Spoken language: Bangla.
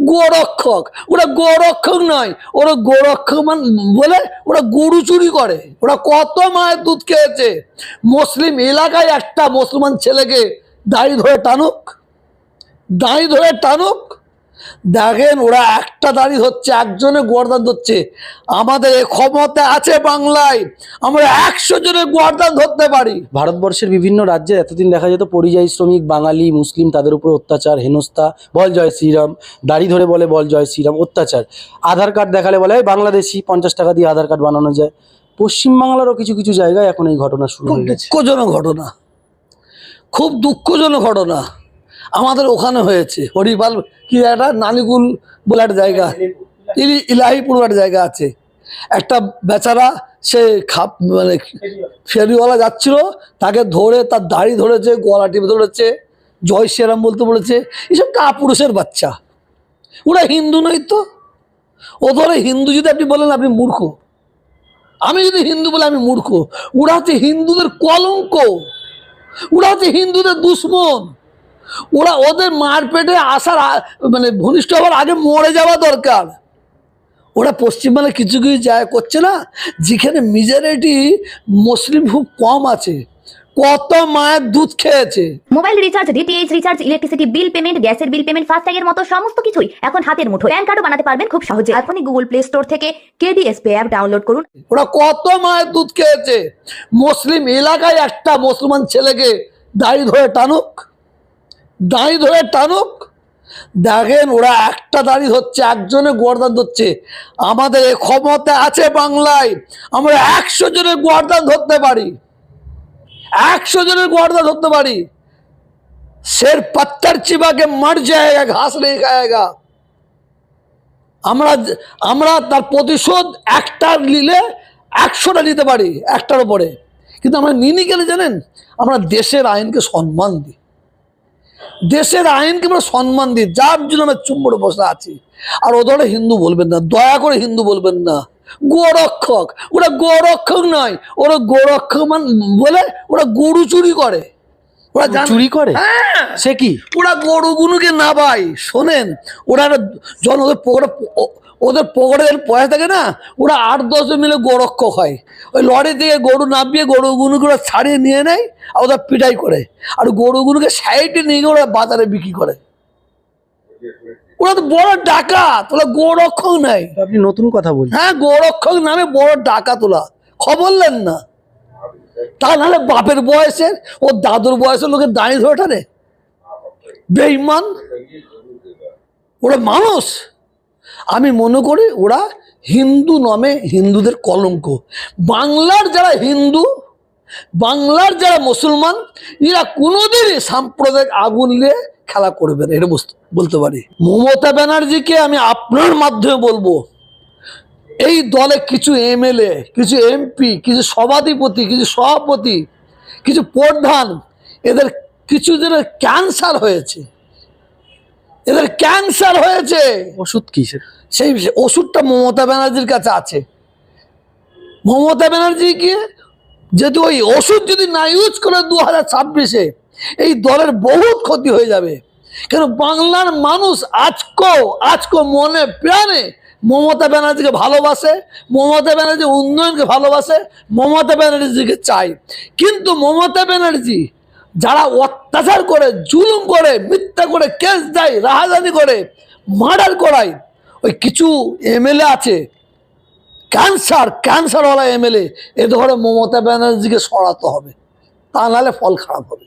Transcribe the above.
গোরক্ষক। ওরা গোরক্ষক নয়, ওরা গোরক্ষক মান, বলে ওরা গরু চুরি করে। ওরা কত মায়ের দুধ খেয়েছে। মুসলিম এলাকায় একটা মুসলমান ছেলেকে দাঁড়িয়ে ধরে টানুক দাঁড়িয়ে ধরে টানুক দেখেন ওরা একটা দাড়ি ধরছে একজনে গর্দান ধরছে। আমাদের ক্ষমতা আছে বাংলায়। আমরা একশো জনের গর্দান ধরতে পারি। ভারতবর্ষের বিভিন্ন রাজ্যে এতদিন দেখা যেত পরিযায়ী শ্রমিক বাঙালি মুসলিম তাদের উপর অত্যাচার হেনস্থা বল জয় শ্রীরাম দাড়ি ধরে বলে বল জয় শ্রীরাম অত্যাচার। আধার কার্ড দেখালে বলে "এই বাংলাদেশি পঞ্চাশ টাকা দিয়ে আধার কার্ড বানানো যায়। পশ্চিমবাংলারও কিছু কিছু জায়গায় এখন এই ঘটনা শুরু হয়ে দুঃখজনক ঘটনা। খুব দুঃখজনক ঘটনা। আমাদের ওখানে হয়েছে, হরিপাল কি একটা নালিকুল বলে একটা জায়গা, ইলি- ইলাহিপুর একটা জায়গা আছে। একটা বেচারা, সে খাপ মানে ফেরিওয়ালা যাচ্ছিল, তাকে ধরে, তার দাড়ি ধরেছে, গলা টিপে ধরেছে, জয় শ্রীরাম বলতে বলেছে, এসব কাপুরুষের বাচ্চা। ওরা হিন্দু নয় তো? ও ধরে হিন্দু যদি আপনি বলেন, আপনি মূর্খ। আমি যদি হিন্দু বলে, আমি মূর্খ। ওরা হচ্ছে হিন্দুদের কলঙ্ক। ওরা হচ্ছে হিন্দুদের দুশ্মন। ওরা ওদের মার পেটে আসার মানে ঘনিষ্ঠ হওয়ার আগে মরে যাওয়া দরকার। ওরা পশ্চিমবাংলায় কিছু কিছু জায়গা করছে না? যেখানে মেজরিটি মুসলিম খুব কম আছে। কত মায়ের দুধ খেয়েছে। Mobile recharge DTH recharge electricity bill payment গ্যাসের বিল পেমেন্ট ফাস্ট্যাগের মতো সমস্ত কিছুই এখন হাতের মুঠো প্যান কার্ডও বানাতে পারবেন খুব সহজে। এখনই গুগল প্লে স্টোর থেকে কেডিএস পে অ্যাপ ডাউনলোড করুন। ওরা কত মায়ের দুধ খেয়েছে। মুসলিম এলাকায় একটা মুসলমান ছেলেকে দাড়ি ধরে টানুক। দাড়ি ধরে টানুক। দেখেন, ওরা একটা দাঁড়ি ধরছে, একজনে গর্দান ধরছে। আমাদের ক্ষমতা আছে বাংলায়। আমরা একশো জনের গর্দান ধরতে পারি। একশো জনের গর্দান ধরতে পারি। শের পত্থর চিবাকে মর যায়গা ঘাস নেই খায়গা। আমরা আমরা তার প্রতিশোধ একটা নিলে একশোটা নিতে পারি, একটার উপরে। কিন্তু আমরা নিনি গেলে জানেন? আমরা দেশের আইনকে সম্মান দিই। দেশের আইনকে আমরা সম্মান দিই যার জন্য আমরা চুম্বড়ে বসে আছি। আর ওদের হিন্দু বলবেন না দয়া করে হিন্দু বলবেন না। গোরক্ষক ওরা গোরক্ষক নয় ওরা গোরক্ষক মান বলে ওরা গরু চুরি করে। ওরা গরু চুরি করে? হ্যাঁ। সে কি? ওরা গরুগুলোকে না ভাই শোনেন ওরা জন ওদের ওদের পকেটে যখন পয়সা থাকে না ওরা আট দশ মিলে গোরক্ষক হয়। ওই লরি থেকে গরু নামিয়ে গরুগুলোকে ওরা ছাড়িয়ে নিয়ে নেয় আর ওদের পিটাই করে। আর গরুগুলোকে সাইডে নিয়ে গিয়ে ওরা বাজারে বিক্রি করে। ওরা তো বড় ডাকাত ওরা গোরক্ষক নাই আপনি নতুন কথা বলছেন। হ্যাঁ গোরক্ষক নামে বড় ডাকাত ওরা। খবর নেন না। তা নাহলে বাপের বয়সের ও দাদুর বয়সের লোকের দাঁড়িয়ে ধরে টানে বেইমান ওরা মানুষ। আমি মনে করি ওরা হিন্দু নামে হিন্দুদের কলঙ্ক। বাংলার যারা হিন্দু, বাংলার যারা মুসলমান, এরা কোনোদিনই সাম্প্রদায়িক আগুন নিয়ে খেলা করবে না, এটা বলতে পারি। মমতা ব্যানার্জিকে আমি আপনার মাধ্যমে বলব, এই দলে কিছু এমএলএ, কিছু এমপি, কিছু সভাধিপতি, কিছু সভাপতি, কিছু প্রধান, এদের কিছু জনের ক্যান্সার হয়েছে। এদের ক্যান্সার হয়েছে। ওষুধ কি সেই ওষুধটা মমতা ব্যানার্জির কাছে আছে। মমতা ব্যানার্জিকে যদি ওই ওষুধ যদি না ইউজ করে দু হাজার ছাব্বিশে এই দলের বহুত ক্ষতি হয়ে যাবে। কেন বাংলার মানুষ আজকো আজকো মনে প্রাণে মমতা ব্যানার্জিকে ভালোবাসে মমতা ব্যানার্জি উন্নয়নকে ভালোবাসে মমতা ব্যানার্জিকে চাই কিন্তু মমতা ব্যানার্জি যারা অত্যাচার করে, জুলুম করে, মিথ্যা করে, কেস দেয়, রাহাজানি করে, মার্ডার করায়, ওই কিছু এমএলএ আছে, ক্যান্সার, ক্যান্সারওয়ালা এমএলএ, এ ধরে মমতা ব্যানার্জিকে সরাতে হবে। তা নাহলে ফল খারাপ হবে।